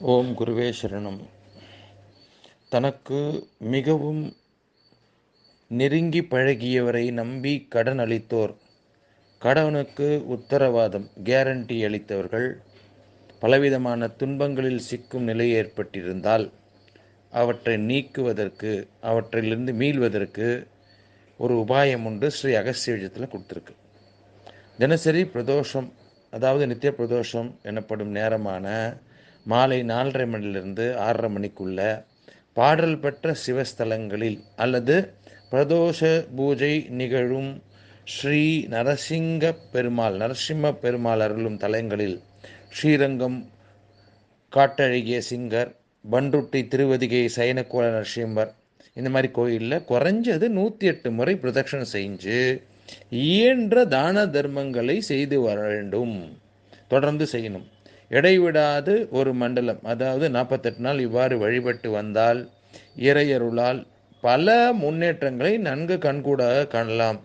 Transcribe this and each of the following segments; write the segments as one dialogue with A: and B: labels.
A: ஓம் குருவே சரணம். தனக்கு மிகவும் நெருங்கி பழகியவரை நம்பி கடன் அளித்தோர். கடனுக்கு உத்தரவாதம் கேரண்டி அளித்தவர்கள். பலவிதமான துன்பங்களில் சிக்கும் நிலை ஏற்பட்டிருந்தால் அவற்றை நீக்குவதற்கு அவற்றிலிருந்து மீள்வதற்கு ஒரு உபாயம் உண்டு ஸ்ரீ அகஸ்திய விஜயத்தில் கொடுத்துருக்கு. தினசரி பிரதோஷம் அதாவது நித்திய பிரதோஷம் எனப்படும் நேரமான மாலை நாலரை மணிலிருந்து ஆறரை மணிக்குள்ள பாடல் பெற்ற சிவஸ்தலங்களில் அல்லது பிரதோஷ பூஜை நிகழும் ஸ்ரீ நரசிங்க பெருமாள் நரசிம்ம பெருமாள் அருளும் தலங்களில் ஸ்ரீரங்கம் காட்டழகிய சிங்கர் பன்ருட்டி திருவதிகை சயனக்கோல நரசிம்மர் இந்த மாதிரி கோயிலில் குறைஞ்சது நூற்றி எட்டு முறை பிரதட்சணம் செஞ்சு இயன்ற தான தர்மங்களை செய்து வர வேண்டும். தொடர்ந்து செய்யணும். இடைவிடாது ஒரு மண்டலம். அதாவது நாற்பத்தெட்டு நாள் இவ்வாறு வழிபட்டு வந்தால் இறையருளால் பல முன்னேற்றங்களை நன்கு கண்கூடாக காணலாம்.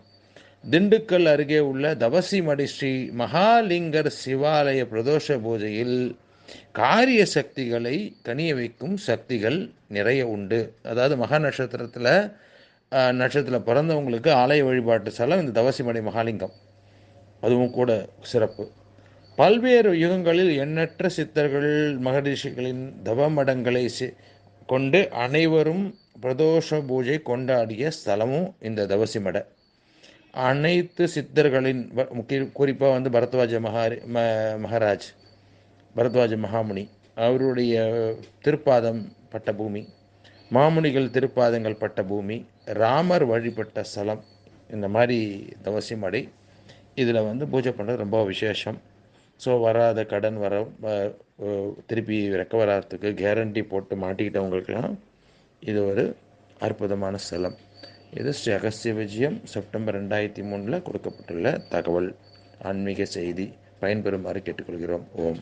A: திண்டுக்கல் அருகே உள்ள தவசிமடி ஸ்ரீ மகாலிங்கர் சிவாலய பிரதோஷ பூஜையில் காரிய சக்திகளை கனிய வைக்கும் சக்திகள் நிறைய உண்டு. அதாவது மகா நட்சத்திரத்தில் நட்சத்திரத்தில் பிறந்தவங்களுக்கு ஆலய வழிபாட்டு ஸ்தலம் இந்த தவசிமடை மகாலிங்கம். அதுவும் கூட சிறப்பு. பல்வேறு யுகங்களில் எண்ணற்ற சித்தர்கள் மகரிஷிகளின் தவமடங்களை கொண்டு அனைவரும் பிரதோஷ பூஜை கொண்டாடிய ஸ்தலமும் இந்த தவசிமடை அனைத்து சித்தர்களின் முக்கிய குறிப்பாக வந்து பரத்வாஜ மகாரி ம மகாராஜ் பரத்வாஜ மகாமுனி அவருடைய திருப்பாதம் பட்ட பூமி மாமுனிகள் திருப்பாதங்கள் பட்ட பூமி ராமர் வழிபட்ட ஸ்தலம் இந்த மாதிரி தவசிமடை இதில் வந்து பூஜை பண்ணுறது ரொம்ப விசேஷம். ஸோ வராத கடன் வர திருப்பி ரெக்கவர் ஆகிறதுக்கு கேரண்டி போட்டு மாட்டிக்கிட்டவங்களுக்கெல்லாம் இது ஒரு அற்புதமான ஸ்தலம் இது ஸ்ரீ அகஸ்திய விஜயம் செப்டம்பர் ரெண்டாயிரத்தி மூணில் கொடுக்கப்பட்டுள்ள தகவல். ஆன்மீக செய்தி பயன்பெறுமாறு கேட்டுக்கொள்கிறோம். ஓம்.